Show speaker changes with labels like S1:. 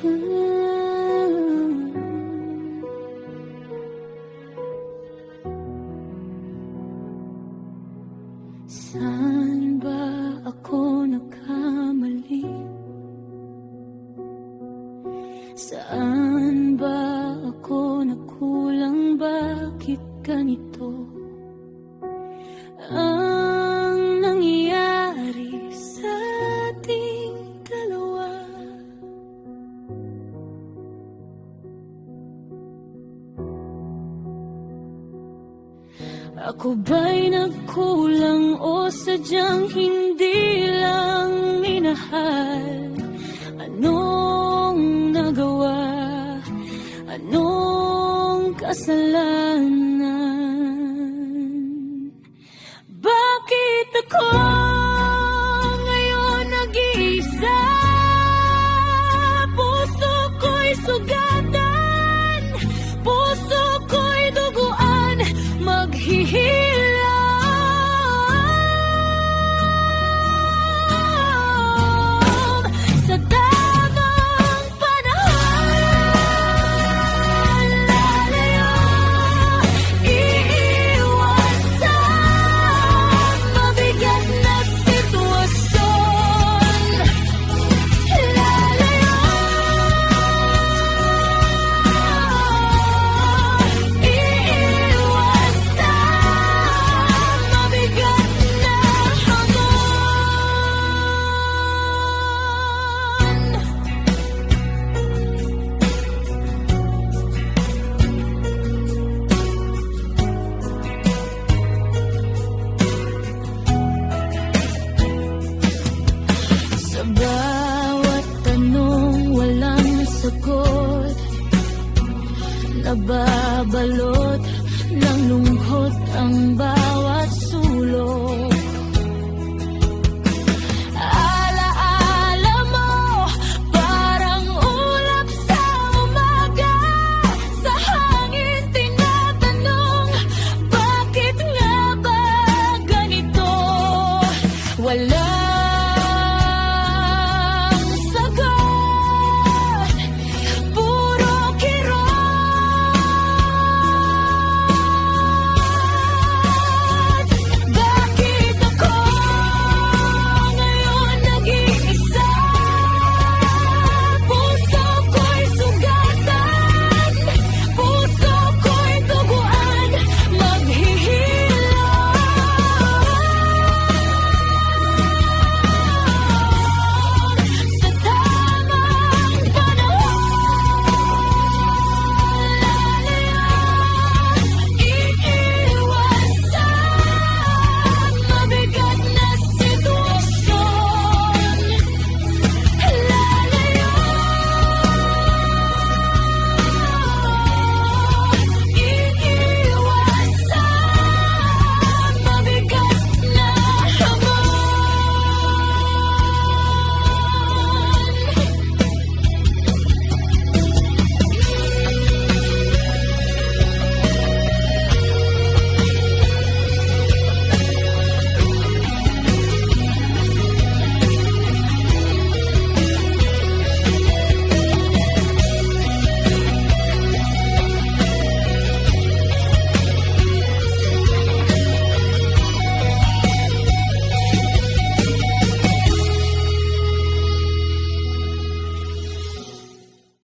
S1: Saan ba ako nagkamali? Saan ba ako nagkulang? Bakit ganito? Ako ba'y nagkulang o sadyang hindi lang minahal? Anong nagawa? Anong kasalanan? Bakit ako tanong walang sagot. Nababalot ng lungkot ang bawat